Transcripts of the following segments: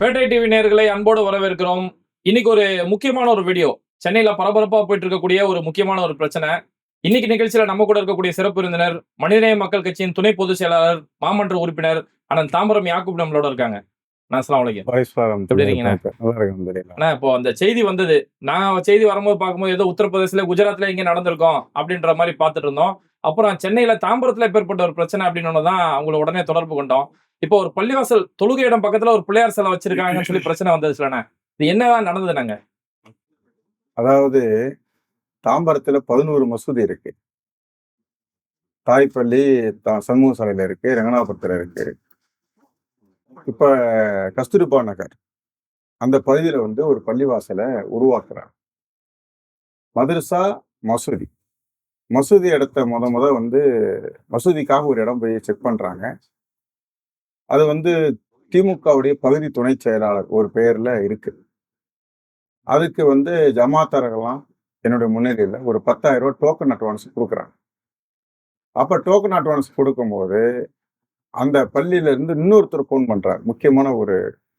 பேட்டை TV நேயர்களை அன்போடு வரவேற்கிறோம். இன்னைக்கு ஒரு முக்கியமான ஒரு வீடியோ. சென்னையில பரபரப்பா போயிட்டு இருக்கக்கூடிய ஒரு முக்கியமான ஒரு பிரச்சனை. இன்னைக்கு நிகழ்ச்சியில நம்ம கூட இருக்கக்கூடிய சிறப்பு விருந்தினர் மனிதநேய மக்கள் கட்சியின் துணை பொதுச் செயலாளர் மாமன்ற உறுப்பினர் அண்ணன் தாம்பரம் யாக்கூப் நம்மளோட இருக்காங்க. இப்போ அந்த செய்தி வந்தது. நான் செய்தி வரும்போது பார்க்கும்போது ஏதோ உத்தரப்பிரதேசல குஜராத்ல இங்க நடந்திருக்கோம் அப்படின்ற மாதிரி பார்த்துட்டு இருந்தோம். அப்புறம் சென்னையில தாம்பரத்துல ஏற்பட்ட ஒரு பிரச்சனை அப்படின்னு தான் அவங்கள உடனே தொடர்பு கொண்டோம். இப்போ ஒரு பள்ளிவாசல் தொழுகை இடம் பக்கத்துல ஒரு பிள்ளையார் சிலை வச்சிருக்காங்கன்னு சொல்லி பிரச்சனை வந்தது சிலண்ணே இது என்னதான் நடந்தது நாங்க? அதாவது தாம்பரத்துல பதினோரு மசூதி இருக்கு. தாய்ப்பள்ளி தா- சண்முக சாலையில இருக்கு ரங்கநாதபுரத்துல இருக்கு. இப்ப கஸ்தூரிபா நகர். அந்த பகுதியில வந்து ஒரு பள்ளிவாசலை உருவாக்குறாங்க. மதரசா மசூதி. மசூதி இடத்த முத முத வந்து மசூதிக்காக ஒரு இடம் போய் செக் பண்றாங்க. அது வந்து திமுகவுடைய பகுதி துணை செயலாளர் ஒரு பெயர்ல இருக்கு. அதுக்கு வந்து ஜமாத்தாரர்கள்லாம் என்னுடைய முன்னிலையில் ஒரு பத்தாயிரம் ரூபா டோக்கன் அட்வான்ஸ் கொடுக்குறாங்க. அப்போ டோக்கன் அட்வான்ஸ் கொடுக்கும்போது அந்த பள்ளியில இருந்து இன்னொருத்தர் ஃபோன் பண்றார். முக்கியமான ஒரு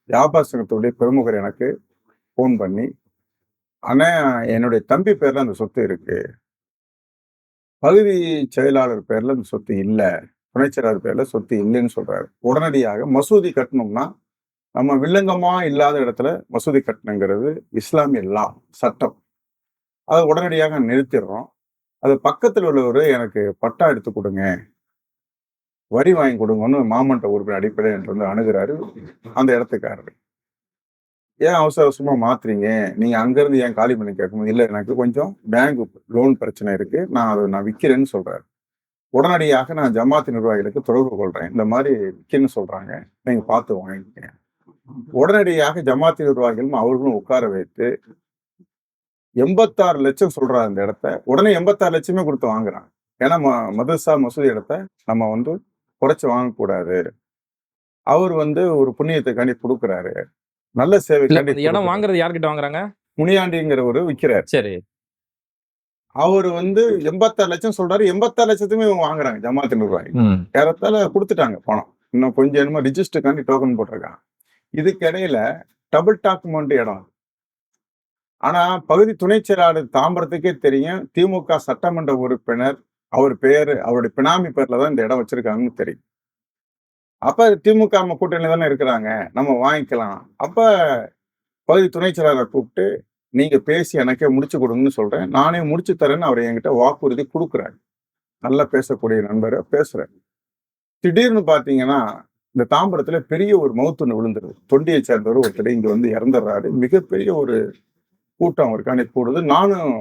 வியாபார சங்கத்துடைய பிரமுகர் எனக்கு ஃபோன் பண்ணி ஆனால் என்னுடைய தம்பி பேரில் அந்த சொத்து இருக்குது பகுதி செயலாளர் பேரில் அந்த சொத்து இல்லை. துணை செயலாளர் பேர்ல சொத்து இல்லைன்னு சொல்றாரு. உடனடியாக மசூதி கட்டணும்னா நம்ம வில்லங்கமா இல்லாத இடத்துல மசூதி கட்டணுங்கிறது இஸ்லாமிய லா சட்டம். அதை உடனடியாக நிறுத்திடுறோம். அது பக்கத்தில் உள்ளவர் எனக்கு பட்டா எடுத்து கொடுங்க வரி வாங்கி கொடுங்கன்னு மாமன்ற உறுப்பினர் அடிப்படையில் என்று வந்து அணுகிறாரு அந்த இடத்துக்காரர். ஏன் அவசர அவசரமா மாத்துறீங்க? நீங்க அங்கிருந்து ஏன் காலி பண்ணி கேட்கும்போது இல்லை எனக்கு கொஞ்சம் பேங்க் லோன் பிரச்சனை இருக்கு. நான் அதை நான் விற்கிறேன்னு சொல்றாரு. உடனடியாக நான் ஜமாத்து நிர்வாகிகளுக்கு தொடர்பு கொள்றேன். இந்த மாதிரி விற்கன்னு சொல்றாங்க. நீங்க பார்த்து வாங்கிக்கங்க. உடனடியாக ஜமாத்து நிர்வாகிகளும் அவர்களும் உட்கார வைத்து எண்பத்தாறு லட்சம் சொல்றாரு அந்த இடத்த. உடனே எண்பத்தாறு லட்சமே கொடுத்து வாங்குறாங்க. ஏன்னா ம- மதரசா மசூதி இடத்த நம்ம வந்து குறைச்சு வாங்கக்கூடாது அவர் வந்து ஒரு புண்ணியத்தை கண்டி கொடுக்குறாரு. நல்ல சேவை இடம் வாங்குறது யார்கிட்ட வாங்குறாங்க? முனியாண்டிங்கிறவர் விற்கிறார் சரி. அவர் வந்து எண்பத்தாறு லட்சம் சொல்றாரு. எண்பத்தாறு லட்சத்துமே இவங்க வாங்குறாங்க. ஜமாத்து நிர்வாகி ஏறத்தால கொடுத்துட்டாங்க பணம். இன்னும் கொஞ்சம் என்னமோ ரிஜிஸ்டருக்காண்டி டோக்கன் போட்டிருக்காங்க. இதுக்கு இடையில டபுள் டாக்குமெண்ட் இடம் ஆனா பகுதி துணை செயலாளர் தாம்பரத்துக்கே தெரியும். திமுக சட்டமன்ற உறுப்பினர் அவர் பேரு அவருடைய பினாமி பேர்ல தான் இந்த இடம் வச்சிருக்காங்கன்னு தெரியும். அப்ப திமுக நம்ம கூட்டணியில தானே இருக்கிறாங்க. நம்ம வாங்கிக்கலாம். அப்ப பகுதி துணை செயலாளரை கூப்பிட்டு நீங்க பேசி எனக்கே முடிச்சு கொடுங்கன்னு சொல்றேன். நானே முடிச்சு தரேன்னு அவர் என்கிட்ட வாக்குறுதி கொடுக்குறாரு. நல்லா பேசக்கூடிய நண்பரை பேசுறாரு. திடீர்னு பாத்தீங்கன்னா இந்த தாம்பரத்துல பெரிய ஒரு மவுத்துன்னு விழுந்துருது. தொண்டியை சேர்ந்தவர் ஒருத்தர் இங்க வந்து இறந்துடுறாரு மிகப்பெரிய ஒரு கூட்டம் அவருக்காண்டி கூடுது. நானும்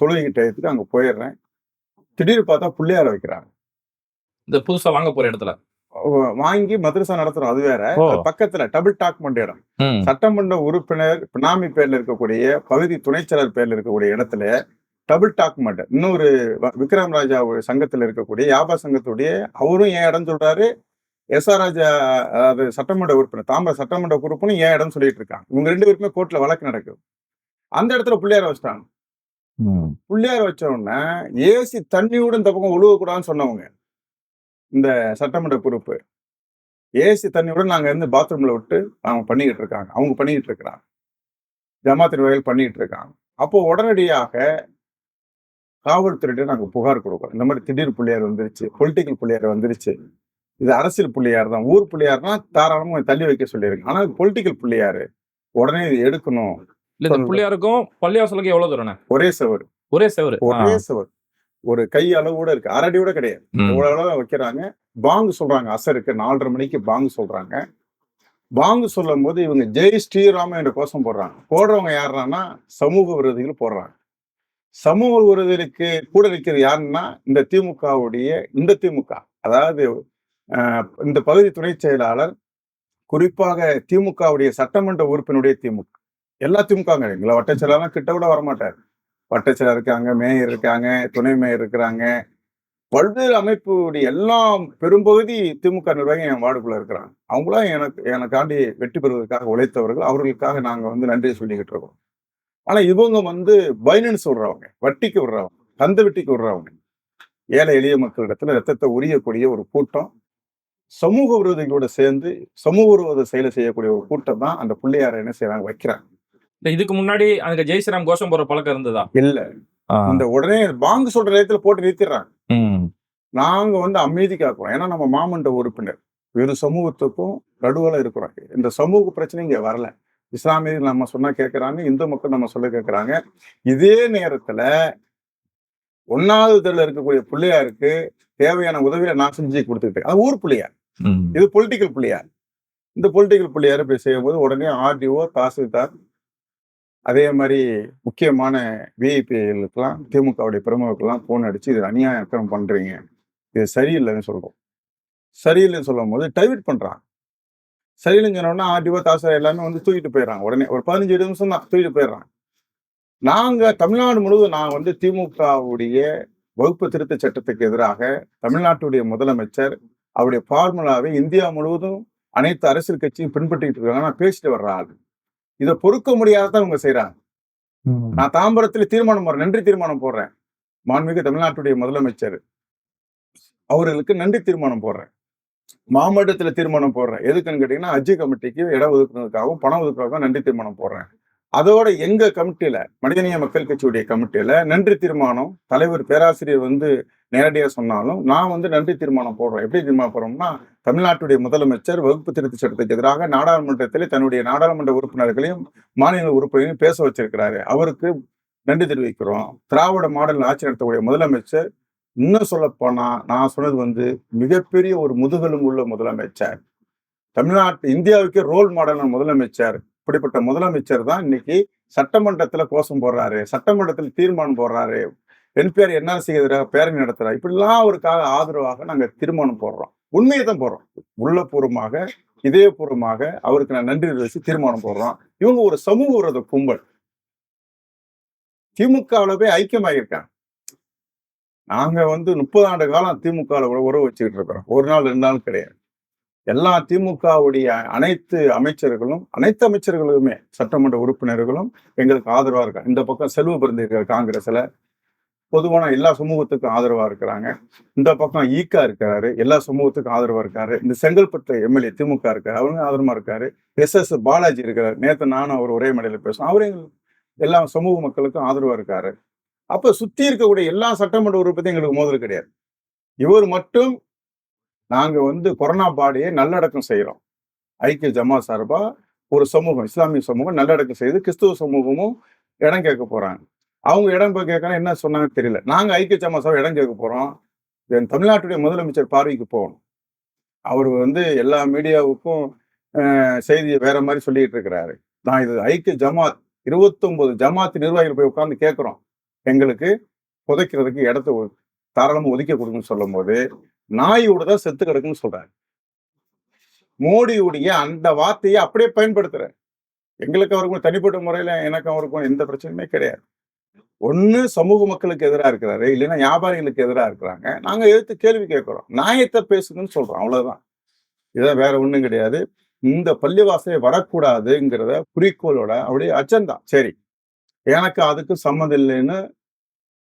தொழுகை டயத்துக்கு அங்க போயிடுறேன் திடீர்னு பார்த்தா பிள்ளையார வைக்கிறாங்க. இந்த புதுசா வாங்க போற இடத்துல. வாங்கி மதரசா நடத்துறோம். அது வேற. அது பக்கத்துல டபுள் டாக்குமெண்ட் இடம். சட்டமன்ற உறுப்பினர் பினாமி பேர்ல இருக்கக்கூடிய பகுதி துணை செயலர் பேர்ல இருக்கக்கூடிய இடத்துல டபுள் டாக்குமெண்ட் இன்னொரு வ- விக்ரம் ராஜா ஒரு சங்கத்துல இருக்கக்கூடிய வியாபார சங்கத்துடைய அவரும் ஏன் இடம் சொல்றாரு? எஸ் ஆர் ராஜா அதாவது சட்டமன்ற உறுப்பினர் தாம்பர சட்டமன்ற உறுப்பினர் ஏன் இடம் சொல்லிட்டு இருக்காங்க. இவங்க ரெண்டு பேருக்குமே கோர்ட்ல வழக்கு நடக்குது. அந்த இடத்துல பிள்ளையார வச்சிட்டாங்க. பிள்ளையார வச்ச உடனே ஏசி தண்ணியோட இந்த பக்கம் ஒழுகக்கூடாதுன்னு சொன்னவங்க. இந்த சட்டமன்ற பொறுப்பு. ஏசி தண்ணியோட நாங்க இருந்து பாத்ரூம்ல விட்டு அவங்க பண்ணிக்கிட்டு இருக்காங்க. அவங்க பண்ணிக்கிட்டு இருக்கிறாங்க. ஜமாத் நிர்வாகிகள் பண்ணிக்கிட்டு இருக்காங்க. அப்போ உடனடியாக காவல்துறையிட்ட நாங்க புகார் கொடுக்குறோம். இந்த மாதிரி திடீர் பிள்ளையார் வந்துருச்சு பொலிட்டிக்கல் பிள்ளையார் வந்துருச்சு. இது அரசியல் பிள்ளையார் தான். ஊர் பிள்ளையார்னா தாராளமா தள்ளி வைக்க சொல்லியிருக்கு. ஆனா பொலிட்டிக்கல் பிள்ளையாரு. உடனே இது எடுக்கணும். இல்ல பிள்ளையாருக்கும் பள்ளிவாசலுக்கும் எவ்வளவு தூரம்ண்ணே ஒரே செவர். ஒரே செவரு. ஒரே செவர். ஒரு கை அளவு கூட இருக்கு. அரடி கூட கிடையாது. இவ்வளவு அளவு வைக்கிறாங்க. பாங்கு சொல்றாங்க. அசருக்கு நாலரை மணிக்கு பாங்கு சொல்றாங்க. பாங்கு சொல்லும் போது இவங்க ஜெய் ஸ்ரீராம என்ற கோஷம் போடுறாங்க. போடுறவங்க யாருன்னா சமூக விரோதிகள் போடுறாங்க. சமூக விரோதிகளுக்கு கூட நிற்கிறது யாருன்னா இந்த திமுகவுடைய இந்த திமுக. அதாவது இந்த பகுதி துணை செயலாளர் குறிப்பாக திமுகவுடைய சட்டமன்ற உறுப்பினுடைய திமுக. எல்லா திமுக எங்களை வட்ட செயலாளர் கிட்ட கூட வரமாட்டார். வட்டச்சலர் இருக்காங்க மேயர் இருக்காங்க துணை மேயர் இருக்கிறாங்க. பல்வேறு அமைப்புடைய எல்லாம் பெரும்பகுதி திமுக நிர்வாகம் என் வார்டுக்குள்ள இருக்கிறாங்க. அவங்களாம் எனக்கு எனக்காண்டி வெற்றி பெறுவதற்காக உழைத்தவர்கள். அவர்களுக்காக நாங்கள் வந்து நன்றி சொல்லிக்கிட்டு இருக்கோம். ஆனால் இவங்க வந்து பைனன்ஸ் விடுறவங்க வட்டிக்கு விடுறவங்க கந்து வெட்டிக்கு விடுறவங்க. ஏழை எளிய மக்களிடத்துல ரத்தத்தை உரியக்கூடிய ஒரு கூட்டம். சமூக விரோதிகளோட சேர்ந்து சமூக விரோத செயலை செய்யக்கூடிய ஒரு கூட்டம் தான் அந்த பிள்ளையாரை என்ன செய்யறாங்க வைக்கிறாங்க. இல்ல இதுக்கு முன்னாடி அங்க ஜெய் ஸ்ரீராம் கோஷம் போற பழக்கம் இருந்ததா? இல்ல. இந்த உடனே பாங்கு சொல்ற நேரத்துல போட்டு நிறுத்திடுறாங்க. நாங்க வந்து அமைதி காக்குறோம். ஏன்னா நம்ம மாமன்ற உறுப்பினர். வேறு சமூகத்துக்கும் நடுவில் இருக்கிறோம் இந்த சமூக பிரச்சனை இங்க வரல. இஸ்லாமியர்கள் நம்ம சொன்னா கேட்கறாங்க இந்து மக்கள் நம்ம சொல்ல கேட்கறாங்க இதே நேரத்துல ஒன்னாவது தெருல இருக்கக்கூடிய பிள்ளையாருக்கு தேவையான உதவியை நான் செஞ்சு கொடுத்துக்கிட்டேன். அது ஊர் பிள்ளையார். இது பொலிட்டிக்கல் பிள்ளையார். இந்த பொலிட்டிக்கல் பிள்ளையார் போய் செய்யும்போது உடனே ஆர்டிஓ தாசில்தார் அதே மாதிரி முக்கியமான விஐபிகளுக்கெல்லாம் திமுகவுடைய பிரமுகர்கள்லாம் போன் அடிச்சு இது அநியாயம் பண்றீங்க. இது சரியில்லைன்னு சொல்றோம். சரியில்லைன்னு சொல்லும் போது டைவர்ட் பண்றாங்க. சரியில்லைன்னு சொன்னோம்னா ஆர்டிஓ தாசில்தார் எல்லாமே வந்து தூக்கிட்டு போயிடுறாங்க. உடனே ஒரு பதினஞ்சு நிமிஷம் தான் தூக்கிட்டு போயிடுறாங்க. நாங்க தமிழ்நாடு முழுவதும் நான் வந்து திமுகவுடைய வகுப்பு திருத்த சட்டத்துக்கு எதிராக தமிழ்நாட்டுடைய முதலமைச்சர் அவருடைய ஃபார்முலாவை இந்தியா முழுவதும் அனைத்து அரசியல் கட்சியும் பின்பற்றிட்டு இருக்காங்க. நான் பேசிட்டு வர்ற ஆள். இதை பொறுக்க முடியாததான் இவங்க செய்யறாங்க. நான் தாம்பரத்துல தீர்மானம் போடுறேன் நன்றி தீர்மானம் போடுறேன். மாண்புமிகு தமிழ்நாட்டுடைய முதலமைச்சர். அவர்களுக்கு நன்றி தீர்மானம் போடுறேன். மாமட்டத்துல தீர்மானம் போடுறேன். எதுக்குன்னு கேட்டீங்கன்னா அஜி கமிட்டிக்கு இடம் ஒதுக்குறதுக்காகவும் பணம் ஒதுக்குறதுக்காகவும் நன்றி தீர்மானம் போடுறேன். அதோட எங்க கமிட்டியில மனிதநேய மக்கள் கட்சியுடைய கமிட்டியில நன்றி தீர்மானம் தலைவர் பேராசிரியர் வந்து நேரடியா சொன்னாலும் நான் வந்து நன்றி தீர்மானம் போடுறேன். எப்படி தீர்மானம் போடுறோம்னா தமிழ்நாட்டுடைய முதலமைச்சர் வகுப்பு திருத்த சட்டத்துக்கு எதிராக நாடாளுமன்றத்திலே தன்னுடைய நாடாளுமன்ற உறுப்பினர்களையும் மாநில உறுப்பினர்களையும் பேச வச்சிருக்கிறாரு. அவருக்கு நன்றி தெரிவிக்கிறோம். திராவிட மாடல் ஆட்சி நடத்தக்கூடிய முதலமைச்சர் இன்னும் சொல்ல போனா நான் சொன்னது வந்து மிகப்பெரிய ஒரு முதுகலும் உள்ள முதலமைச்சர். தமிழ்நாட்டு இந்தியாவுக்கே ரோல் மாடலான முதலமைச்சர். இப்படிப்பட்ட முதலமைச்சர் தான் இன்னைக்கு சட்டமன்றத்துல கோஷம் போடுறாரு. சட்டமன்றத்தில் தீர்மானம் போடுறாரு. என்பிஆர் என்ஆர்சிக்கு எதிராக பேரணி நடத்துறா? இப்படிலாம் அவருக்காக ஆதரவாக நாங்க தீர்மானம் போடுறோம். உண்மையை தான் போடுறோம். உள்ளபூர்வமாக இதயபூர்வமாக அவருக்கு நான் நன்றி வச்சு தீர்மானம் போடுறோம். இவங்க ஒரு சமூக விரோத கும்பல். திமுகவில் போய் ஐக்கியமாகியிருக்காங்க. நாங்க வந்து முப்பது ஆண்டு காலம் திமுகவில் உறவு வச்சுக்கிட்டு இருக்கிறோம். ஒரு நாள் ரெண்டு நாள் கிடையாது. எல்லா திமுகவுடைய அனைத்து அமைச்சர்களும் அனைத்து அமைச்சர்களுமே சட்டமன்ற உறுப்பினர்களும் எங்களுக்கு ஆதரவா இருக்காங்க. இந்த பக்கம் செல்வ பிறந்து காங்கிரஸ்ல பொதுவான எல்லா சமூகத்துக்கும் ஆதரவா இருக்கிறாங்க. இந்த பக்கம் ஈக்கா இருக்கிறாரு எல்லா சமூகத்துக்கும் ஆதரவா இருக்காரு. இந்த செங்கல்பட்டு எம்எல்ஏ திமுக இருக்காரு அவங்க ஆதரவா இருக்காரு. எஸ் எஸ் பாலாஜி இருக்காரு நேற்று நானும் அவர் ஒரே மேடையில பேசுவோம் அவரு எல்லா சமூக மக்களுக்கும் ஆதரவா இருக்காரு. அப்ப சுத்தி இருக்கக்கூடிய எல்லா சட்டமன்ற உறுப்பத்தையும் எங்களுக்கு மோதல் கிடையாது. இவர் மட்டும் நாங்க வந்து கொரோனா பாடியை நல்லடக்கம் செய்யறோம். ஐக்கிய ஜமா சார்பா ஒரு சமூகம் இஸ்லாமிய சமூகம் நல்லடக்கம் செய்து கிறிஸ்துவ சமூகமும் இடம் கேட்க போறாங்க. அவங்க இடம் போய் கேட்கணும் என்ன சொன்னாங்கன்னு தெரியல. நாங்க ஐக்கிய ஜமா இடம் கேட்க போறோம். என் தமிழ்நாட்டுடைய முதலமைச்சர் பார்வைக்கு போகணும். அவர் வந்து எல்லா மீடியாவுக்கும் அஹ், செய்தியை வேற மாதிரி சொல்லிட்டு இருக்கிறாரு. நான் இது ஐக்கிய ஜமாத் இருபத்தொன்பது ஜமாத் நிர்வாகிகள் போய் உட்கார்ந்து கேட்குறோம். எங்களுக்கு புதைக்கிறதுக்கு இடத்த தாராளமாக தாராளமா ஒதுக்கி கொடுங்கன்னு சொல்லும் போது நாயோடு தான் செத்து கிடக்குன்னு சொல்றாரு. மோடியுடைய அந்த வார்த்தையை அப்படியே பயன்படுத்துறேன் எங்களுக்கு அவருக்கும் தனிப்பட்ட முறையில எனக்கு அவருக்கும் எந்த பிரச்சனையுமே கிடையாது. ஒண்ணு சமூக மக்களுக்கு எதிராக இருக்கிறாரு இல்லைன்னா வியாபாரிகளுக்கு எதிராக இருக்கிறாங்க. நாங்க எதிர்த்து கேள்வி கேட்குறோம். நியாயத்தை பேசுங்கன்னு சொல்றோம் அவ்வளவுதான். இதான் வேற ஒண்ணும் கிடையாது. இந்த பள்ளிவாசலை வரக்கூடாதுங்கிறத குறிக்கோளோட அப்படியே அஜெண்டா. சரி எனக்கு அதுக்கு சம்மந்தம் இல்லைன்னு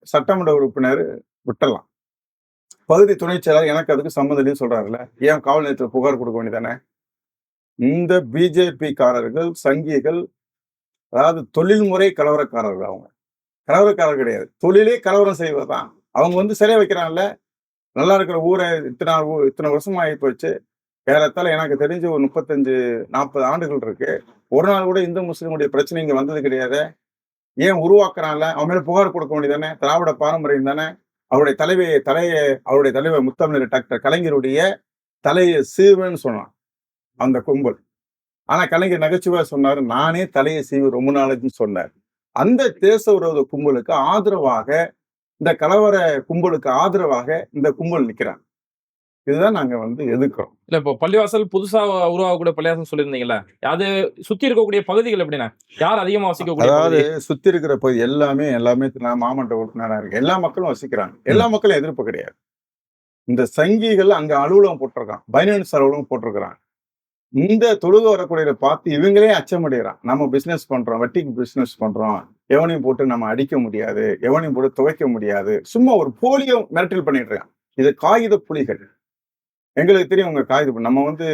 சட்டமன்ற உறுப்பினர் விட்டலாம் பகுதி துணைச் செயலாளர் எனக்கு அதுக்கு சம்மந்தம் இல்லைன்னு சொல்றாருல்ல. ஏன் காவல் நிலையத்தில் புகார் கொடுக்க வேண்டியதானே? இந்த பிஜேபிக்காரர்கள் சங்கிகள் அதாவது தொழில்முறை கலவரக்காரர்கள் அவங்க. கலவரக்காரர் கிடையாது. தொழிலே கலவரம் செய்வதுதான். அவங்க வந்து சிறை வைக்கிறாங்கல்ல நல்லா இருக்கிற ஊரை இத்தனை நாள் ஊ- இத்தனை வருஷமா ஆகி போச்சு. ஏறத்தால எனக்கு தெரிஞ்சு ஒரு முப்பத்தஞ்சு நாற்பது ஆண்டுகள் இருக்கு. ஒரு நாள் கூட இந்து முஸ்லீமுடைய பிரச்சனை இங்க வந்தது கிடையாது. ஏன் உருவாக்குறான்ல அவன் மேல புகார் கொடுக்க வேண்டியதானே திராவிட பாரம்பரியம் தானே? அவருடைய தலைவையை தலையை அவருடைய தலைவர் முத்தமிழர் டாக்டர் கலைஞருடைய தலையை சீவுன்னு சொன்னான். அந்த கும்பல். ஆனா கலைஞர் நகைச்சுவையா சொன்னாரு நானே தலையை சீவு ரொம்ப நாளைக்குன்னு சொன்னார். அந்த தேச விரோத கும்பலுக்கு ஆதரவாக இந்த கலவர கும்பலுக்கு ஆதரவாக இந்த கும்பல் நிக்கிறாங்க. இதுதான் நாங்க வந்து எதிர்க்கிறோம். இல்ல இப்போ பள்ளிவாசல் புதுசா உருவாகக்கூடிய பள்ளிவாசல் சொல்லியிருந்தீங்கல்ல அது சுத்தி இருக்கக்கூடிய பகுதிகள் எப்படின்னா யார் அதிகமா வசிக்கக்கூடிய அதாவது? சுத்தி இருக்கிற பகுதி எல்லாமே எல்லாமே நான் மாமன்ற உறுப்பினரா இருக்கு எல்லா மக்களும் வசிக்கிறாங்க. எல்லா மக்களும் எதிர்ப்பு கிடையாது. இந்த சங்கிகள் அங்க அலுவலகம் போட்டிருக்கான் பைனான்ஸ் அலுவலகம் போட்டிருக்கிறான் இந்த தொழுக வரக்கூடியதை பார்த்து இவங்களே அச்சமடைகிறான். நம்ம பிசினஸ் பண்றோம் வட்டிக்கு பிசினஸ் பண்றோம். எவனையும் போட்டு நம்ம அடிக்க முடியாது எவனையும் போட்டு துவைக்க முடியாது. சும்மா ஒரு போலியோ மிரட்டல் பண்ணிட்டு இருக்கான். இது காகித புலிகள். எங்களுக்கு தெரியும் உங்க காகித நம்ம வந்து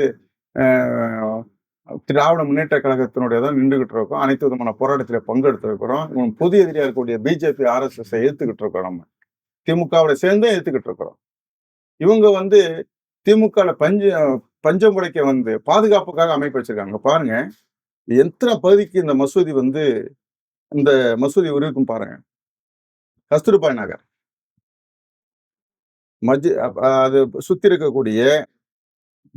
திராவிட முன்னேற்ற கழகத்தினுடைய தான் நின்றுகிட்டு இருக்கோம். அனைத்து விதமான போராட்டத்தில் பங்கெடுத்திருக்கிறோம். இவங்க புதிய எதிரியா இருக்கக்கூடிய பிஜேபி ஆர்எஸ்எஸ் ஏத்துக்கிட்டு இருக்கோம் நம்ம. திமுகவோட சேர்ந்தே ஏத்துக்கிட்டு இருக்கிறோம். இவங்க வந்து திமுக பஞ்ச பஞ்சம் உடைக்க வந்து பாதுகாப்புக்காக அமைப்பு வச்சிருக்காங்க. பாருங்க. எத்தனை பகுதிக்கு இந்த மசூதி வந்து இந்த மசூதி உருவிக்கும் பாருங்க. கஸ்தூர்பாய் நகர். மஜ் அது சுத்தி இருக்கக்கூடிய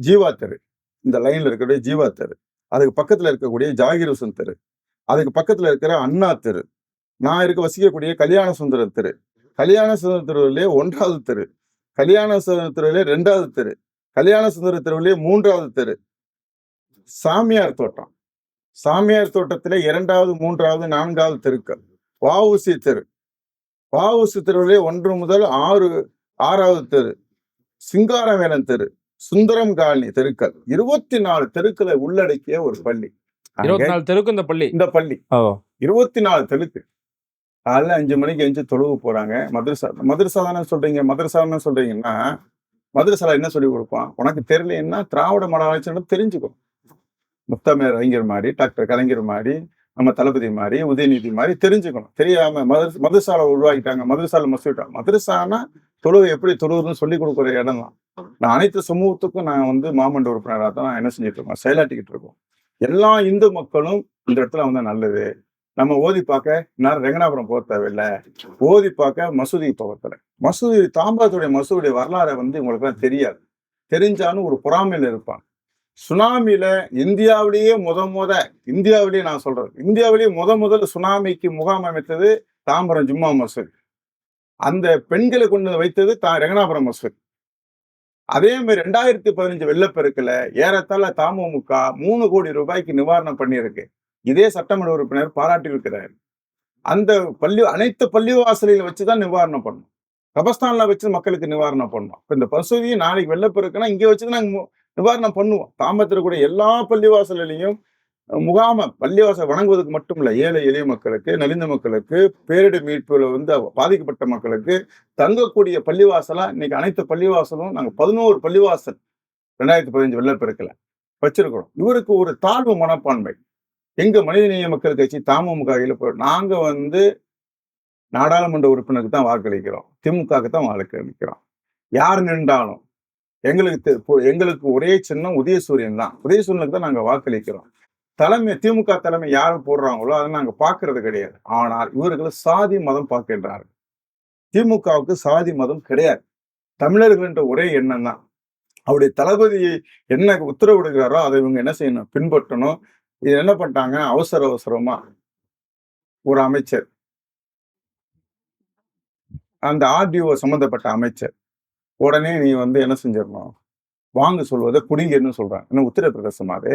ஜீவா தெரு. இந்த லைன்ல இருக்கக்கூடிய ஜீவா தெரு. அதுக்கு பக்கத்துல இருக்கக்கூடிய ஜாகிர் ஹுசன் தெரு. அதுக்கு பக்கத்துல இருக்கிற அண்ணா தெரு. நான் இருக்க வசிக்கக்கூடிய கல்யாண சுந்தர தெரு. கல்யாண சுந்தர தெருவிலே ஒன்றாவது தெரு. கல்யாண சுந்தர தெருவிலே ரெண்டாவது தெரு. கல்யாண சுந்தர தெருவிலே மூன்றாவது தெரு. சாமியார் தோட்டம். சாமியார் தோட்டத்திலே இரண்டாவது மூன்றாவது நான்காவது தெருக்கள். வஉசி தெரு. வஉசி தெருவிலே ஒன்று முதல் ஆறு ஆறாவது தெரு. சிங்காரவேலன் தெரு. சுந்தரம் காலனி தெருக்கள். இருபத்தி நாலு தெருக்களை உள்ளடக்கிய ஒரு பள்ளி. இருபத்தி நாலு தெருக்கு இந்த பள்ளி? இந்த பள்ளி. இருபத்தி நாலு தெருக்கு காலைல அஞ்சு மணிக்கு எஞ்சி தொழுவு போறாங்க. மதரசா மதரசா தானே சொல்றீங்க மதரசான்னு சொல்றீங்கன்னா மதரசால என்ன சொல்லி கொடுப்பான்? உனக்கு தெரியலன்னா திராவிட மட ஆட்சின்னு தெரிஞ்சுக்கோ. முத்தமிழ் அறிஞர் மாதிரி டாக்டர் கலைஞர் மாதிரி நம்ம தளபதி மாதிரி உதயநிதி மாதிரி தெரிஞ்சுக்கணும். தெரியாம மதுரை மதுரசாலை உருவாக்கிட்டாங்க மதுரசாலை மசூட்டா மதுரசானா தொழுகை எப்படி தொழுவுன்னு சொல்லி கொடுக்குற இடம் தான். நான் அனைத்து சமூகத்துக்கும் நான் வந்து மாமண்ட உறுப்பினராக தான் நான் என்ன செஞ்சுட்டு இருக்கோம்? செயலாட்டிக்கிட்டு இருக்கோம். எல்லா இந்து மக்களும் இந்த இடத்துல வந்து நல்லது. நம்ம ஓதி பார்க்க நான் ரெங்கனாபுரம் போக தேவையில்லை. ஓதி பார்க்க மசூதி போகத்தில் மசூதி தாம்பாத்துடைய மசூதியுடைய வரலாறை வந்து இவங்களுக்குலாம் தெரியாது. தெரிஞ்சாலும் ஒரு பொறாமையில இருப்பாங்க. சுனாமியில இந்தியாவிலேயே முத முத இந்தியாவிலேயே நான் சொல்றேன். இந்தியாவிலேயே முத முதல் சுனாமிக்கு முகாம் அமைத்தது தாம்பரம் ஜும்மா மசூதி. அந்த பெண்களை கொண்டு வைத்தது தா ரெங்கனாபுரம் மசூதி. அதே மாதிரி ரெண்டாயிரத்தி பதினஞ்சு வெள்ளப்பெருக்குல ஏறத்தாழ தமுமுக மூணு கோடி ரூபாய்க்கு நிவாரணம் பண்ணியிருக்கு. இதே சட்டமன்ற உறுப்பினர் பாராட்டியிருக்கிறார். அந்த பள்ளி அனைத்து பள்ளிவாசலையும் வச்சுதான் நிவாரணம் பண்ணணும் கபஸ்தான்ல வச்சு மக்களுக்கு நிவாரணம் பண்ணோம். இப்போ இந்த பசுதியை நாளைக்கு வெள்ளப்பெருக்குன்னா இங்கே வச்சுதான் நாங்கள் நிவாரணம் பண்ணுவோம். தாமத்தில் கூட எல்லா பள்ளிவாசலையும் முகாம பள்ளிவாசல் வணங்குவதற்கு மட்டும் இல்லை ஏழை எளிய மக்களுக்கு நலிந்த மக்களுக்கு பேரிடர் மீட்புல வந்து பாதிக்கப்பட்ட மக்களுக்கு தங்கக்கூடிய பள்ளிவாசலா இன்னைக்கு அனைத்து பள்ளிவாசலும் நாங்கள் பதினோரு பள்ளிவாசல் ரெண்டாயிரத்தி பதினஞ்சு வெள்ளப்பெருக்கில் வச்சிருக்கிறோம். இவருக்கு ஒரு தாழ்வு மனப்பான்மை. எங்க மனிதநேய மக்கள் கட்சி தமுக போய் நாங்க வந்து நாடாளுமன்ற உறுப்பினருக்கு தான் வாக்களிக்கிறோம். திமுகவுக்கு தான் வாக்களிக்கிறோம். யார் நின்றாலும் எங்களுக்கு தெ- எங்களுக்கு ஒரே சின்னம் உதயசூரியன் தான். உதயசூரியனுக்கு தான் நாங்க வாக்களிக்கிறோம். தலைமை திமுக தலைமை யார் போடுறாங்களோ அதை நாங்க பார்க்கறது கிடையாது. ஆனால் இவர்கள் சாதி மதம் பார்க்கின்றார்கள். திமுகவுக்கு சாதி மதம் கிடையாது. தமிழர்கள் என்ற ஒரே எண்ணம் தான். அவருடைய தளபதி என்ன உத்தரவிடுகிறாரோ அதை இவங்க என்ன செய்யணும்? பின்பற்றணும். இது என்ன பண்ணிட்டாங்க? அவசர அவசரமா ஒரு அமைச்சர். அந்த ஆர்டிஓ சம்பந்தப்பட்ட அமைச்சர் உடனே நீ வந்து என்ன செஞ்சிடணும்? வாங்க சொல்வதை குடிங்கன்னு சொல்றாங்க. என்ன உத்தரப்பிரதேசமா அது?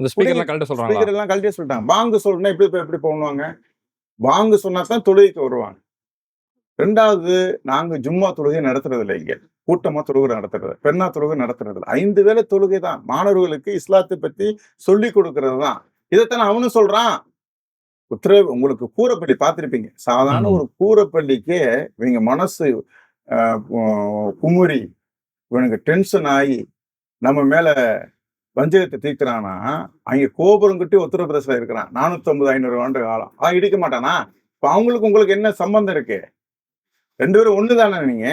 ஸ்பீக்கர்லாம் கழட்ட சொல்றாங்களா? ஸ்பீக்கர் எல்லாம் கழட்டியே சொல்லிட்டாங்க. வாங்க சொல்லணும் எப்படி எப்படி பண்ணுவாங்க. வாங்க சொன்னா தான் தொழுகைக்கு வருவாங்க. ரெண்டாவது நாங்க ஜும்மா தொழுகை நடத்துறது இல்லை இங்க. கூட்டமா தொழுகை நடத்துறது பெண்ணா தொழுகை நடத்துறது ஐந்து வேளை தொழுகை தான். மாணவர்களுக்கு இஸ்லாத்தை பத்தி சொல்லி கொடுக்கறது தான். இதைத்தானே அவனும் சொல்றான். உத்தர உங்களுக்கு கூரப்பள்ளி பார்த்திருப்பீங்க. சாதாரண. ஒரு கூரப்பள்ளிக்கே இவங்க மனசு குமுறி இவனுக்கு டென்ஷன் ஆகி நம்ம மேல வஞ்சகத்தை தீர்க்கிறானா அங்க கோபுரம் கட்டி உத்தரப்பிரதேசல இருக்கிறான். நானூத்தி ஐம்பது ஐநூறு ஆண்டு காலம். ஆ இடிக்க மாட்டானா? இப்ப அவங்களுக்கு உங்களுக்கு என்ன சம்பந்தம் இருக்கு? ரெண்டு பேரும் ஒண்ணுதானே நீங்க?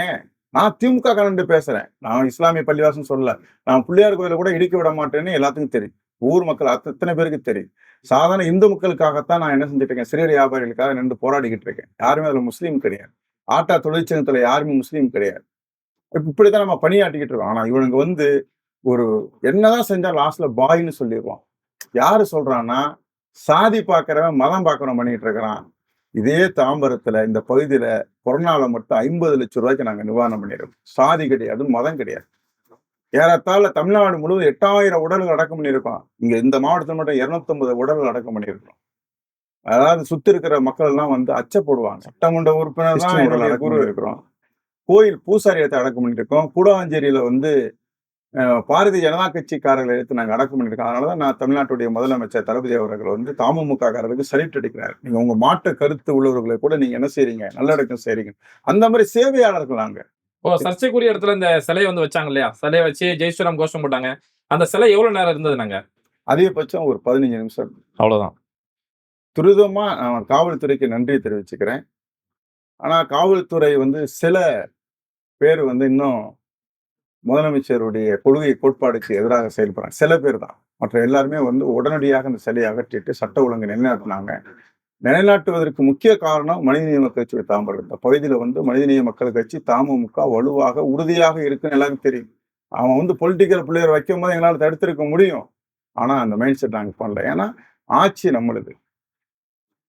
நான் திமுக கலந்து பேசுறேன். நான் இஸ்லாமிய பள்ளிவாசம் சொல்லல. நான் பிள்ளையார் கோயில கூட இடிக்க விட மாட்டேன்னு எல்லாத்துக்கும் தெரியும். ஊர் மக்கள் அத்தனை பேருக்கு தெரியும்? சாதாரண இந்து மக்களுக்காகத்தான் நான் என்ன செஞ்சுட்டு இருக்கேன்? சிறிய வியாபாரிகளுக்காக நின்று போராடிக்கிட்டு இருக்கேன். யாருமே அதுல முஸ்லீம் கிடையாது. ஆட்டா தொழிற்சங்கத்துல யாருமே முஸ்லீம் கிடையாது. இப்ப இப்படித்தான் நம்ம பணியாட்டிக்கிட்டு இருக்கோம். ஆனா இவனுங்க வந்து ஒரு என்னதான் செஞ்சா லாஸ்ட்ல பாய்ன்னு சொல்லிடுவான். யாரு சொல்றான்னா சாதி பார்க்கறவன் மதம் பார்க்கறவன் பண்ணிட்டு இருக்கிறான். இதே தாம்பரத்துல இந்த பகுதியில கொரோனால மட்டும் ஐம்பது லட்சம் ரூபாய்க்கு நாங்க நிவாரணம் பண்ணிருக்கோம். சாதி கிடையாது மதம் கிடையாது. ஏறத்தாழ தமிழ்நாடு முழுவதும் எட்டாயிரம் உடல்கள் அடக்கம் பண்ணியிருக்கோம். இங்க இந்த மாவட்டத்தில் மட்டும் இருநூத்தி உடல்கள் அடக்கம் பண்ணியிருக்கோம். அதாவது சுத்தி இருக்கிற மக்கள் எல்லாம் வந்து அச்சப்படுவாங்க சட்டமன்ற உறுப்பினர் தான் இருக்கிறோம். கோயில் பூசாரியத்தை அடக்கம் பண்ணியிருக்கோம். கூடாஞ்சேரியில வந்து பாரதிய ஜனதா கட்சிக்காரர்களை எடுத்து நாங்க அடக்கம் பண்ணியிருக்கோம். அதனாலதான் நான் தமிழ்நாட்டுடைய முதலமைச்சர் தளபதி அவர்கள் வந்து தமுமுக காரருக்கு சலிட் அடிக்கிறார். நீங்க உங்க மாற்று கருத்து உள்ளவர்களை கூட நீங்க என்ன செய்றீங்க? நல்லடக்கம் செய்றீங்க. அந்த மாதிரி சேவையாளர்கள் நாங்க. ஓ சர்ச்சைக்குரிய இடத்துல இந்த சிலையை வந்து வச்சாங்க இல்லையா? சிலையை வச்சு ஜெய் ஸ்ரீராம் கோஷம் போட்டாங்க. அந்த சிலை எவ்வளவு நேரம் இருந்தது நாங்க அதிகபட்சம் ஒரு பதினஞ்சு நிமிஷம். அவ்வளவுதான். துரிதமா நான் காவல்துறைக்கு நன்றி தெரிவிச்சுக்கிறேன். ஆனா காவல்துறை வந்து சில பேர் வந்து இன்னும் முதலமைச்சருடைய கொள்கை கோட்பாடுக்கு எதிராக செயல்படுறாங்க. சில பேர் தான். மற்ற எல்லாருமே வந்து உடனடியாக அந்த சிலையை அகற்றிட்டு சட்ட ஒழுங்கு நிலைநாட்டினாங்க. நிலைநாட்டுவதற்கு முக்கிய காரணம் மனிதநேய மக்கள் கட்சி தாம்பரம். இந்த பகுதியில வந்து மனிதநேய மக்கள் கட்சி தாமமுக வலுவாக உறுதியாக இருக்குன்னு எல்லாருக்கும் தெரியும். அவன் வந்து பொலிட்டிக்கல் பிளேயர் வைக்கும் போது எங்களால் தடுத்திருக்க முடியும். ஆனால் அந்த மைண்ட் செட் நாங்கள் பண்ணல. ஏன்னா ஆட்சி நம்மளுது.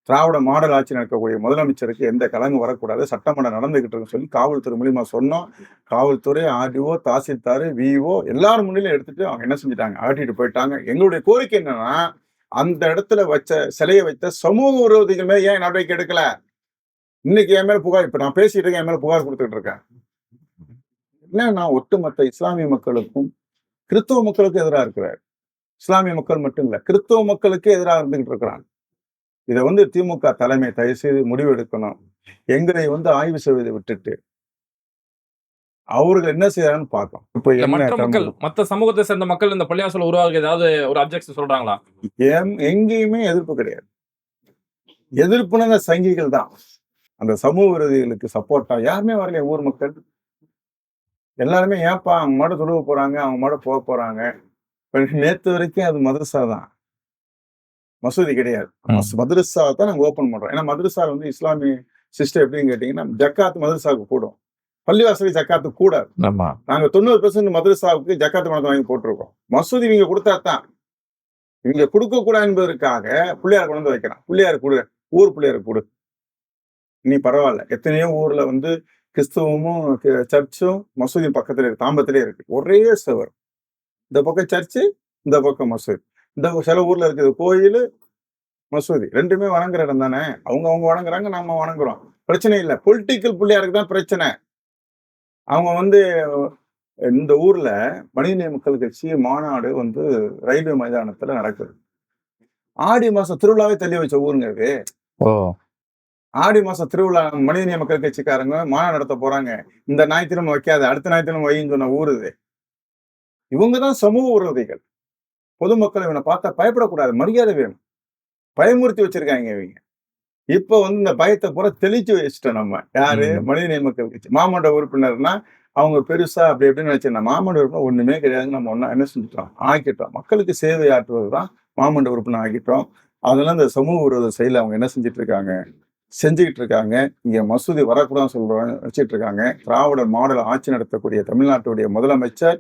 திராவிட மாடல் ஆட்சி நடக்கக்கூடிய முதலமைச்சருக்கு எந்த கலங்கு வரக்கூடாது. சட்டமன்றம் நடந்துகிட்டு இருக்குன்னு சொல்லி காவல்துறை மூலியமா சொன்னோம். காவல்துறை ஆர்டிஓ தாசில்தார் விஓ எல்லாரும் முன்னிலையும் எடுத்துட்டு அவங்க என்ன செஞ்சுட்டாங்க? அகட்டிட்டு போயிட்டாங்க. எங்களுடைய கோரிக்கை என்னன்னா அந்த இடத்துல வச்ச சிலையை வைத்த சமூக விரோதிகள் மேல ஏன் நடவடிக்கை எடுக்கல இன்னைக்கு என் மேல புகார் இப்ப நான் பேசிட்டு இருக்கேன் என் மேல புகார் கொடுத்துட்டு இருக்கேன். என்னன்னா ஒட்டுமொத்த இஸ்லாமிய மக்களுக்கும் கிறிஸ்தவ மக்களுக்கும் எதிராக இருக்கிறார். இஸ்லாமிய மக்கள் மட்டும் இல்ல கிறிஸ்தவ மக்களுக்கு எதிராக இருந்துகிட்டு இருக்கிறாங்க. இதை வந்து திமுக தலைமை தயவு செய்து முடிவெடுக்கணும். எங்களை வந்து ஆய்வு செய்வதை விட்டுட்டு. அவர்கள் என்ன செய்யறான்னு பார்க்கணும். இப்ப மற்ற மக்கள் மத்த சமூகத்தை சேர்ந்த மக்கள் இந்த பள்ளியாசல் உருவாக ஏதாவது ஒரு அப்ஜெக்ஷன் சொல்றாங்களா? எங்கேயுமே எதிர்ப்பு கிடையாது. எதிர்ப்புன்னு சங்கிகள் தான். அந்த சமூக விரோதிகளுக்கு சப்போர்ட்டா யாருமே வரலையே ஊர் மக்கள். எல்லாருமே ஏன்பா அவங்க மாட தொழுவ போறாங்க அவங்க மாட போக போறாங்க. நேத்து வரைக்கும் அது மதரசா தான். மசூதி கிடையாது. மதரசா தான் நாங்க ஓபன் பண்றோம். ஏன்னா மதரசா வந்து இஸ்லாமிய சிஸ்டம் எப்படின்னு கேட்டீங்கன்னா ஜக்காத் மதரசாவுக்கு கூடும் பள்ளிவாசலுக்கு ஜக்காத்து கூடாது. ஆமா. நாங்க தொண்ணூறு பெர்சன்ட் மதரசாவுக்கு ஜக்காத்து பணத்தை வாங்கி போட்டிருக்கோம். மசூதி இவங்க கொடுத்தா தான். இவங்க கொடுக்க கூடாது என்பதற்காக பிள்ளையார் கொண்டு வந்து வைக்கிறான் பிள்ளையார் கொடு. ஊர் பிள்ளையார் கொடு. நீ பரவாயில்ல. எத்தனையோ ஊர்ல வந்து கிறிஸ்தவமும் சர்ச்சும் மசூதியும் பக்கத்துல இருக்கு. தாம்பத்திலே இருக்கு. ஒரே செவர். இந்த பக்கம் சர்ச்சு இந்த பக்கம் மசூதி. இந்த சில ஊர்ல இருக்குது. கோயில் மசூதி ரெண்டுமே வணங்குற இடம் தானே? அவங்க அவங்க வணங்குறாங்க நாம வணங்குறோம். பிரச்சனை இல்லை. பொலிட்டிக்கல் பிள்ளையாருக்கு தான் பிரச்சனை. அவங்க வந்து இந்த ஊர்ல மனிதநேய மக்கள் கட்சி மாநாடு வந்து ரயில்வே மைதானத்துல நடக்குது. ஆடி மாசம் திருவிழாவே தள்ளி வச்ச ஊருங்க இது. ஆடி மாசம் திருவிழா மனிதநேய மக்கள் கட்சிக்காரங்க மாநாடு நடத்த போறாங்க. இந்த ஞாயிற்றுக்கிழமை வைக்காத அடுத்த ஞாயிற்றுக்கிழமை வைன்னு சொன்ன ஊர் இது. இவங்க தான் சமூக விரோதிகள். பொதுமக்கள் இவனை பார்த்தா பயப்படக்கூடாது மரியாதை வேணும். பயமுறுத்தி வச்சிருக்காங்க இவங்க. இப்ப வந்து இந்த பயத்தை பூரா தெளிச்சு வச்சுட்டோம் நம்ம. யாரு? ம். மனிதநேய மக்கள் கட்சி. மாமன்ற உறுப்பினர்னா அவங்க பெருசா அப்படி எப்படின்னு வச்சிருந்தா மாமன்ற உறுப்பினர் ஒண்ணுமே கிடையாது. நம்ம ஒண்ணா என்ன செஞ்சுட்டோம்? ஆக்கிட்டோம். மக்களுக்கு சேவை ஆற்றுவது தான் மாமன்ற உறுப்பினர் ஆக்கிட்டோம். அதெல்லாம் இந்த சமூக விரோத செயல அவங்க என்ன செஞ்சுட்டு இருக்காங்க செஞ்சுக்கிட்டு இருக்காங்க இங்க மசூதி வரக்கூடாதுன்னு சொல்றாங்க வச்சுட்டு இருக்காங்க திராவிட மாடல் ஆட்சி நடத்தக்கூடிய தமிழ்நாட்டுடைய முதலமைச்சர்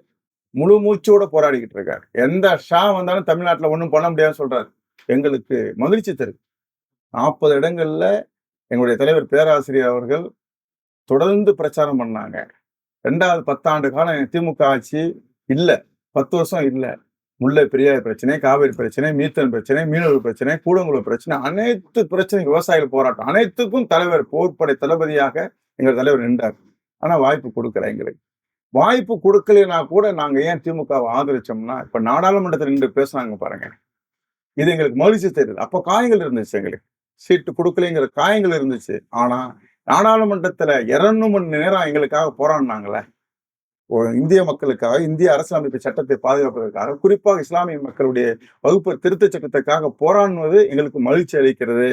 முழு மூச்சோட போராடிக்கிட்டு இருக்காரு. எந்த ஷா வந்தாலும் தமிழ்நாட்டுல ஒண்ணும் பண்ண முடியாதுன்னு சொல்றாரு. எங்களுக்கு மகிழ்ச்சி தருது. நாற்பது இடங்கள்ல எங்களுடைய தலைவர் பேராசிரியர் அவர்கள் தொடர்ந்து பிரச்சாரம் பண்ணாங்க. ரெண்டாவது பத்தாண்டு காலம் திமுக ஆட்சி இல்ல. பத்து வருஷம் இல்ல. முல்லை பெரியார் பிரச்சனை காவேரி பிரச்சனை மீத்தன் பிரச்சனை மீனவர் பிரச்சனை கூடங்குளம் பிரச்சனை அனைத்து பிரச்சனை விவசாயிகள் போராட்டம். அனைத்துக்கும் தலைவர் போர்ப்படை தளபதியாக எங்கள் தலைவர் நின்றார். ஆனா வாய்ப்பு கொடுக்கல எங்களுக்கு. வாய்ப்பு கொடுக்கலைன்னா கூட நாங்க ஏன் திமுகவை ஆதரிச்சோம்னா இப்ப நாடாளுமன்றத்தில் நின்று பேசுனாங்க பாருங்க. இது எங்களுக்கு மகிழ்ச்சி தெரியுது அப்ப காயங்கள் இருந்துச்சு எங்களுக்கு. சீட்டு கொடுக்கலைங்கிற காயங்கள் இருந்துச்சு. ஆனா நாடாளுமன்றத்துல இரண்டு மணி நேரம் எங்களுக்காக போராடினாங்களே இந்திய மக்களுக்காக இந்திய அரசியலமைப்பு சட்டத்தை பாதுகாப்பதற்காக குறிப்பாக இஸ்லாமிய மக்களுடைய வகுப்பு திருத்த சட்டத்துக்காக போராடுவது எங்களுக்கு மகிழ்ச்சி அளிக்கிறது.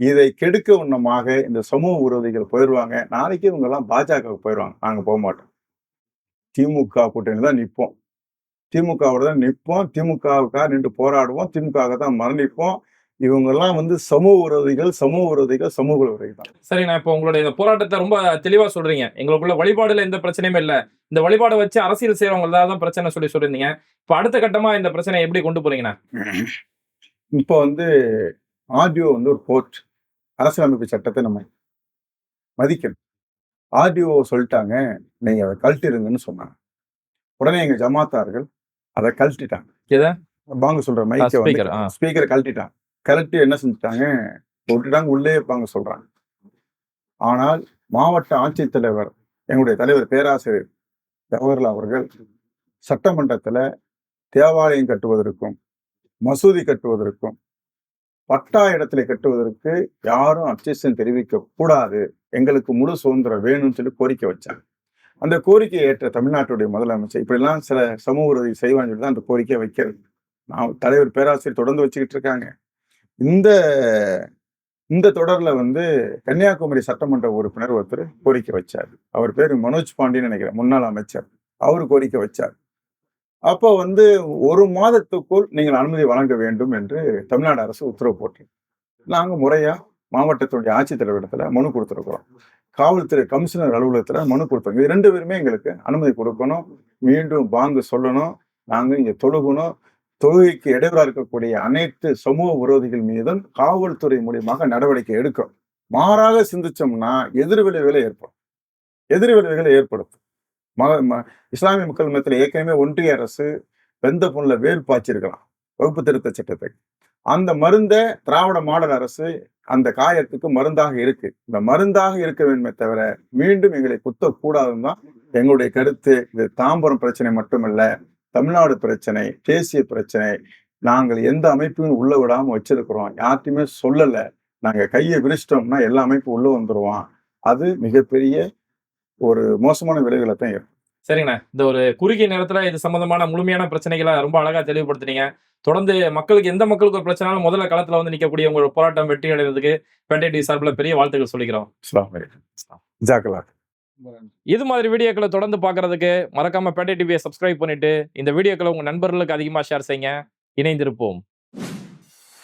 இதை கெடுக்க உண்ணமாக இந்த சமூக விரோதிகள் போயிடுவாங்க நாளைக்கு இவங்க எல்லாம் பாஜகவுக்கு போயிடுவாங்க நாங்க போக மாட்டோம். திமுக கூட்டணி தான் நிற்போம் திமுகவோட தான் நிற்போம் திமுகவுக்காக நின்று போராடுவோம். திமுக தான் மரணிப்போம். இவங்க எல்லாம் வந்து சமூக விரோதிகள் சமூக விரோதிகள் சமூக விரோதிகள் தான். சரி நான் இப்போ உங்களுடைய இந்த போராட்டத்தை ரொம்ப தெளிவா சொல்றீங்க. எங்களுக்குள்ள வழிபாடுல எந்த பிரச்சனையுமே இல்ல. இந்த வழிபாடை வச்சு அரசியல் செய்யறவங்க தான் பிரச்சனை சொல்லி சொல்லியிருந்தீங்க. இப்போ அடுத்த கட்டமா இந்த பிரச்சனையை எப்படி கொண்டு போறீங்கண்ணா இப்போ வந்து ஆர்டிஓ வந்து ஒரு கோர்ட் அரசியலமைப்பு சட்டத்தை நம்ம மதிக்கணும். ஆர்டிஓ சொல்லிட்டாங்க நீங்க அதை கழட்டிடுங்கன்னு சொன்னாங்க. உடனே எங்க ஜமாத்தார்கள் அதை கழட்டிட்டாங்க. எதை? பாங்க சொல்ற மைக்கை வந்து. ஸ்பீக்கரை கழட்டிட்டாங்க. கழட்டி என்ன செஞ்சுட்டாங்க? விட்டுட்டாங்க உள்ளே பாங்க சொல்றாங்க. ஆனால் மாவட்ட ஆட்சித்தலைவர் எங்களுடைய தலைவர் பேராசிரியர் ஜவஹர்லால் அவர்கள் சட்டமன்றத்துல தேவாலயம் கட்டுவதற்கும் மசூதி கட்டுவதற்கும் பட்டா இடத்துல கட்டுவதற்கு யாரும் அப்செஷன் தெரிவிக்க கூடாது. எங்களுக்கு முழு சுதந்திரம் வேணும்னு சொல்லி கோரிக்கை வச்சாங்க. அந்த கோரிக்கையை ஏற்ற தமிழ்நாட்டுடைய முதலமைச்சர் இப்படிலாம் சில சமூக உதவி செய்வான்னு சொல்லி தான் அந்த கோரிக்கையை வைக்கிறது. நான் தலைவர் பேராசிரியர் தொடர்ந்து வச்சுக்கிட்டு இருக்காங்க. இந்த இந்த தொடர்ல வந்து கன்னியாகுமரி சட்டமன்ற உறுப்பினர் ஒருத்தர் கோரிக்கை வச்சார். அவர் பேரு மனோஜ் பாண்டியன்னு நினைக்கிறேன் முன்னாள் அமைச்சர். அவர் கோரிக்கை வச்சார். அப்போ வந்து ஒரு மாதத்துக்குள் நீங்கள் அனுமதி வழங்க வேண்டும் என்று தமிழ்நாடு அரசு உத்தரவு போட்டு நாங்கள் முறையாக மாவட்டத்துடைய ஆட்சித்தலைவரிடத்துல மனு கொடுத்துருக்குறோம். காவல்துறை கமிஷனர் அலுவலகத்தில் மனு கொடுத்தோம் இது ரெண்டு பேருமே எங்களுக்கு அனுமதி கொடுக்கணும். மீண்டும் பாங்கு சொல்லணும். நாங்கள் இங்கே தொழுகணும். தொழுகைக்கு இடைவெளா இருக்கக்கூடிய அனைத்து சமூக விரோதிகள் மீதும் காவல்துறை மூலியமாக நடவடிக்கை எடுக்கும் மாறாக சிந்திச்சோம்னா எதிர்விளைவுகளை ஏற்படும். எதிர்விளைவுகளை ஏற்படுத்தும். ம ம- இஸ்லாமிய மக்கள் மத்தியில் ஏற்கனவே ஒன்றிய அரசு வெந்த புண்ணுல வேல் பாய்ச்சிருக்கலாம். வகுப்பு திருத்த சட்டத்தை. அந்த மருந்தை திராவிட மாடல் அரசு அந்த காயத்துக்கு மருந்தாக இருக்கு. இந்த மருந்தாக இருக்க வேண்டுமே தவிர மீண்டும் எங்களை குத்தக்கூடாதுன்னு தான் எங்களுடைய கருத்து. இது தாம்பரம் பிரச்சனை மட்டுமல்ல தமிழ்நாடு பிரச்சனை தேசிய பிரச்சனை. நாங்கள் எந்த அமைப்பையும் உள்ள விடாம வச்சிருக்கிறோம். யார்ட்டையுமே சொல்லல. நாங்க கையை விரிச்சிட்டோம்னா எல்லா அமைப்பும் உள்ள வந்துருவான். அது மிகப்பெரிய ஒரு மோசமான விளைவுகளை தான் ஏற்படும் சரிங்கண்ணா. இந்த ஒரு குறுகிய நேரத்துல இது சம்பந்தமான முழுமையான பிரச்சனைகளை ரொம்ப அழகா தெளிவுபடுத்துனீங்க. தொடர்ந்து மக்களுக்கு எந்த மக்களுக்கு ஒரு பிரச்சனாலும் முதல்ல களத்துல வந்து நிக்கக்கூடிய உங்களோட போராட்டம் வெற்றி அடைறதுக்கு பெண்டை டிவி சார்பில் பெரிய வாழ்த்துக்கள் சொல்லிக்கிறோம். இது மாதிரி வீடியோக்களை தொடர்ந்து பார்க்கறதுக்கு மறக்காம பேட்டை டிவியை சப்ஸ்கிரைப் பண்ணிட்டு இந்த வீடியோக்களை உங்க நண்பர்களுக்கு அதிகமா ஷேர் செய்யுங்க. இணைந்திருப்போம்.